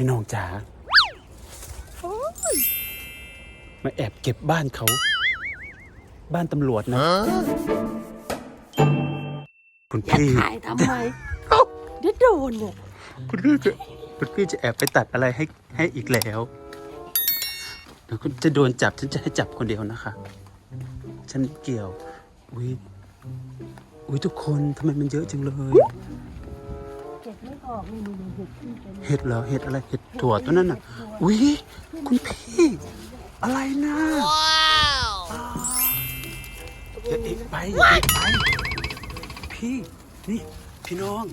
พี่น้องจ๋ามาแอบเก็บบ้านเขา บ้านตำรวจนะ คุณอยากพี่ ถ่ายทำไมเดี๋ยวโดนเนี่ยคุณพี่จะคุณพี่จะแอบไปตัดอะไรให้ให้อีกแล้วเดี๋ยวคุณจะโดนจับฉันจะให้จับคนเดียวนะคะ ฉันเกี่ยวอุ้ยอุ้ยทุกคนทำไมมันเยอะจังเลยเก็บไม่ออกนี่นี่นี่เห็ดขึ้นเป็นเห็ดเหรอเห็ดอะไรเห็ดถั่วตัวนั้นน่ะอุ้ยคุณพี่ อะไรนะว้าวอย่าเอกไปอย่าเอกไปพี่นี่พี่น้อง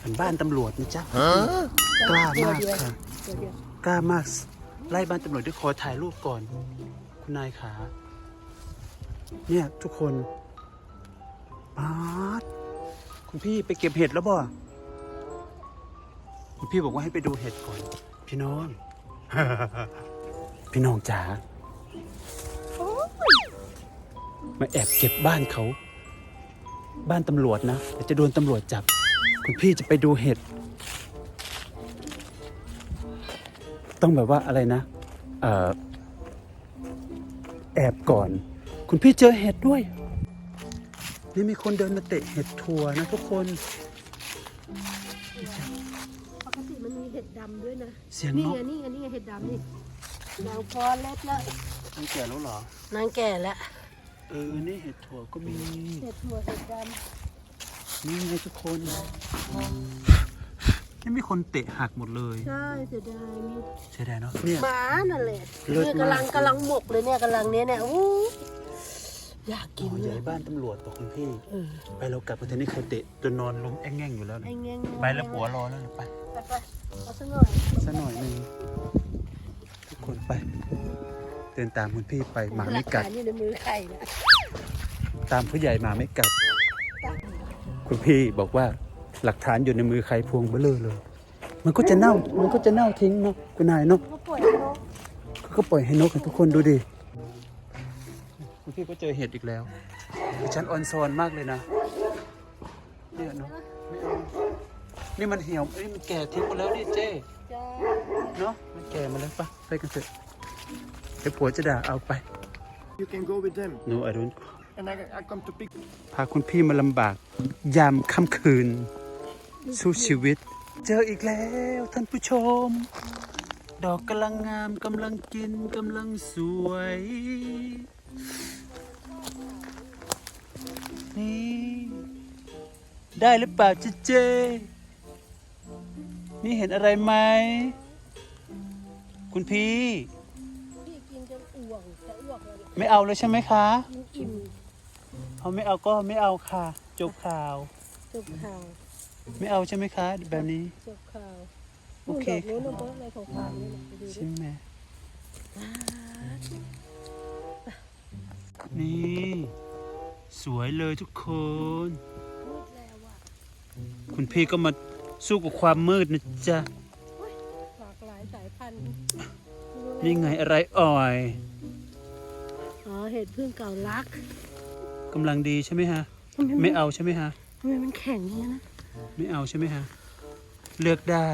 เป็นบ้านตำรวจนะจ๊ะกล้ามากค่ะเดี๋ยวเดี๋ยวกล้ามากไล่บ้านตำรวจด้วยขอถ่ายรูปก่อน คุณนายขาเนี่ยทุกคนปาดคุณพี่ไปเก็บเห็ดแล้วบ่ คุณพี่บอกว่าให้ไปดูเห็ดก่อน พี่น้อง พี่น้องจ๋ามาแอบเก็บบ้านเขา บ้านตำรวจนะเดี๋ยวจะโดนตำรวจจับ คุณพี่จะไปดูเห็ด ต้องแบบว่าอะไรนะเอ่อแอบก่อน คุณพี่เจอเห็ดด้วย นี่มีคนเดินมาเตะเห็ดทัวนะทุกคน ปกติมันมีเห็ดดำด้วยนะเสียงนี่นกไงนี่ไงนี่ไงเห็ดดำนี่นางพอเล็ดแล้วมันแก่แล้วเหรอ นางแก่แล้วเออ นี่เห็ดถั่วก็มี เห็ดถั่วเห็ดดนี่ไงทุกคนนี่มีคนเตะหักหมดเลยำใช่เสียดายมีเสียดายเนาะเนี่ยหมานั่นแหละเลิศเนี่ยมากกำลังกำลังหมกเลยเนี่ยกำลังเนี้ยเนี่ยอู้ อยากอ๋กินอเลใหญ่ยบ้านตำรวจต่อคุณพี่ เออไปเรากลับไปเถอะนี่ใครเตะจนนอนล้มแอ้งแง่งอยู่แล้วไอ้นะเงี้ยไปแล้วผัวรอแล้วนะไปไปไปเอาสักหน่อยสักหน่อยหนึ่งทุกคนไป เดินตามคุณพี่ไปหมาหลัไม่กกัดฐานอยู่ในมือใครนะตามผู้ใหญ่หมาไม่กัด คุณพี่บอกว่าหลักฐานอยู่ในมือใครพวงเบลอเลย มันก็จะเน่า มันก็จะเน่าทิ้งเนาะคุณนายเนาะก็ปล่อยให้นกเขาก็ปล่อยให้นกให้ทุกคนดูดิ คุณพี่ก็เจอเห็ดอีกแล้วฉันออนซอนมากเลยนะเนี่ยเนาะไม่เอานี่มันเหี่ยวนี่มันแก่ทิ้งหมดแล้วนี่เจ๊จ้าเนาะมันแก่มาแล้วปะไปกันเถอะเดี๋ยวผัวจะด่าเอาไป You can go with them, no I don't and I, I come to pick. พาคุณพี่มาลำบาก ยามค่ำคืน สู้ชีวิต เจออีกแล้วท่านผู้ชม ดอกกำลังงามกำลังกินกำลังสวย นี่ ได้หรือเปล่าเจเจ นี่เห็นอะไรไหม คุณพี่ พี่กินจนอ้วกจะอ้วกเลยไม่เอาเลยใช่ไหมคะ กินอิ่มเอาไม่เอาก็ไม่เอาค่ะ จบข่าว จบข่าวไม่เอาใช่ไหมคะ แบบนี้ จบข่าวโอเค นู่นดอกนู้นน้ำเบิ้ลอะไรของข่าวนี่แหละไปดูดิ ใช่ไหม สวยเลยทุกคนมืดแล้วอะคุณพี่ก็มาสู้กับความมืดนะจ๊ะ หลากหลายสายพันธุ์นี่ไงอะไรอ่อยอ๋อเห็ดพึ่งเก่ารักกำลังดีใช่ไหมฮะทำไมไม่เอาใช่ไหมฮะ ทำไมมันแข็งอย่างนี้นะไม่เอาใช่ไหมฮะ เลือกได้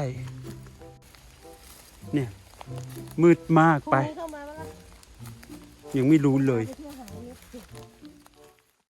เนี่ย มืดมากไป พรุ่งนี้เข้ามาแล้วล่ะยังไม่รู้เลย ไปเที่ยว